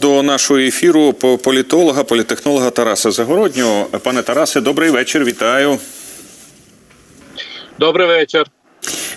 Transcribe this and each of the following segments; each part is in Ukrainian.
до нашого ефіру по- політолога, політехнолога Тараса Загороднього. Пане Тарасе, добрий вечір. Вітаю. Добрий вечір.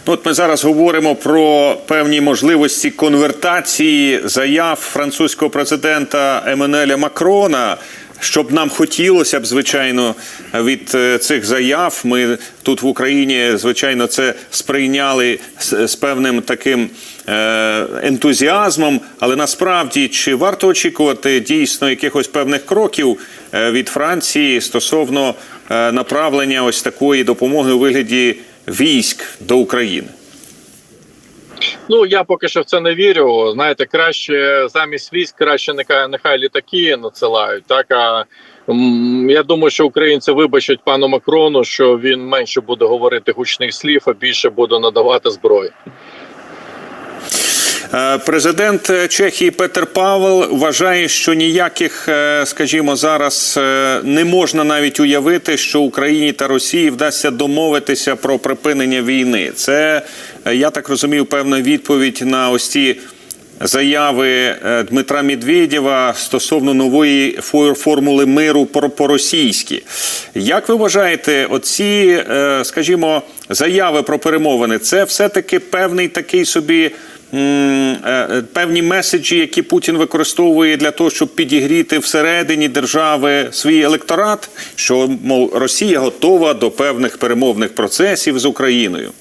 Ну, От ми зараз говоримо про певні можливості конвертації заяв французького президента Еммануеля Макрона. Щоб нам хотілося б, звичайно, від е, цих заяв. Ми тут в Україні, звичайно, це сприйняли з, з певним таким е, ентузіазмом. Але насправді чи варто очікувати дійсно якихось певних кроків е, від Франції стосовно направлення ось такої допомоги у вигляді військ до України? Ну я поки що в це не вірю. Знаєте, краще замість військ, краще нехай нехай літаки надсилають. Так а я думаю, що українці вибачать пану Макрону, що він менше буде говорити гучних слів, а більше буде надавати зброї. Е, Президент Чехії Петер Павел вважає, що ніяких, е, скажімо, зараз е, не можна навіть уявити, що Україні та Росії вдасться домовитися про припинення війни. Це е, я так розумію, певна відповідь на ось ці. Заяви е, Дмитра Медведєва стосовно нової формули миру про- по-російськи. Як ви вважаєте, оці, е, скажімо, заяви про перемовини, це все-таки певний такий собі е, е, певні меседжі, які Путін використовує для того, щоб підігріти всередині держави свій електорат, що мов Росія готова до певних перемовних процесів з Україною.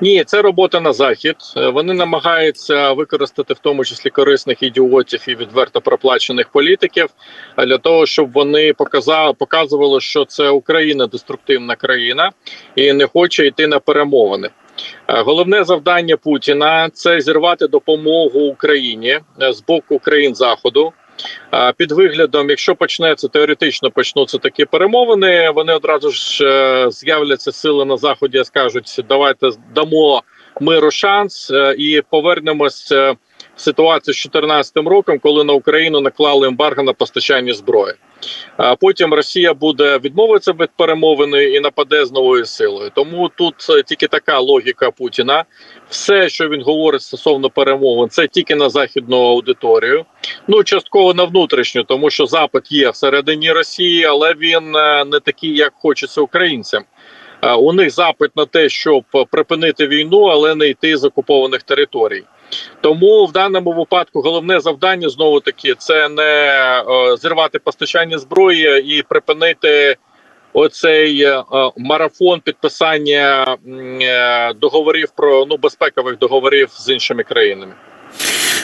Ні, це робота на захід. Е, Вони намагаються використати в тому числі корисних ідіотів і відверто проплачених політиків для того, щоб вони показали, показували, що це Україна деструктивна країна і не хоче йти на перемовини. Е, Головне завдання Путіна це зірвати допомогу Україні е, з боку країн заходу. Е, Під виглядом, якщо почнеться теоретично почнуться такі перемовини, вони одразу ж з'являться сили на заході, скажуть, давайте дамо миру шанс і повернемось в ситуацію з 2014 роком, коли на Україну наклали ембарго на постачання зброї. А потім Росія буде відмовитися від перемовини і нападе з новою силою. Тому тут е, тільки така логіка Путіна. Все, що він говорить стосовно перемовин, це тільки на західну аудиторію. Ну частково на внутрішню, тому що запит є всередині Росії, але він е, не такий, як хочеться українцям. Е, У них запит на те, щоб припинити війну, але не йти з окупованих територій. Тому в даному випадку головне завдання знову таки це не е, зірвати постачання зброї і припинити оцей е, марафон підписання е, договорів про ну безпекових договорів з іншими країнами.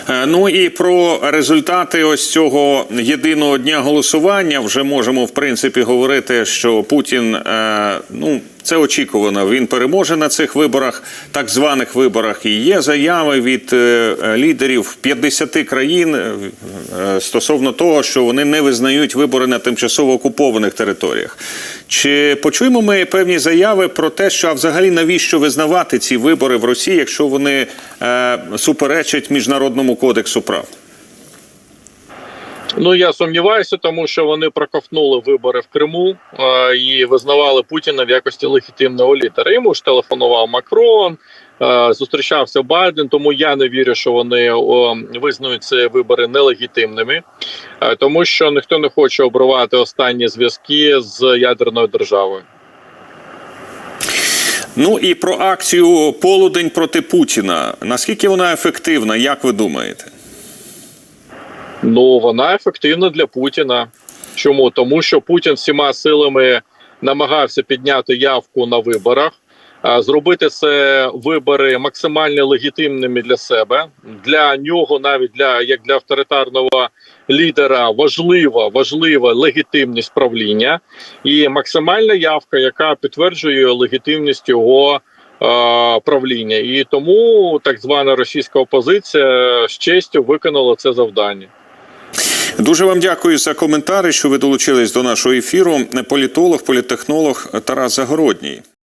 Е, Ну і про результати ось цього єдиного дня голосування вже можемо в принципі говорити, що Путін е, ну це очікувано. Він переможе на цих виборах, так званих виборах. І є заяви від е, лідерів 50 країн е, е, стосовно того, що вони не визнають вибори на тимчасово окупованих територіях. Чи почуємо ми певні заяви про те, що а взагалі навіщо визнавати ці вибори в Росії, якщо вони е, суперечать міжнародному кодексу прав? Ну я сумніваюся, тому що вони проковтнули вибори в Криму е, і визнавали Путіна в якості легітимного лідера. Йому ж телефонував Макрон, е, зустрічався Байден. Тому я не вірю, що вони о, визнають ці вибори нелегітимними, е, тому що ніхто не хоче обривати останні зв'язки з ядерною державою. Ну і про акцію Полудень проти Путіна. Наскільки вона ефективна, як ви думаєте? Ну вона ефективна для Путіна. Чому? Тому що Путін всіма силами намагався підняти явку на виборах, зробити це вибори максимально легітимними для себе. Для нього, навіть для як для авторитарного лідера, важлива важлива легітимність правління і максимальна явка, яка підтверджує легітимність його. Правління і тому так звана російська опозиція з честю виконала це завдання. Дуже вам дякую за коментарі, що ви долучились до нашого ефіру. Політолог, політтехнолог Тарас Загородній.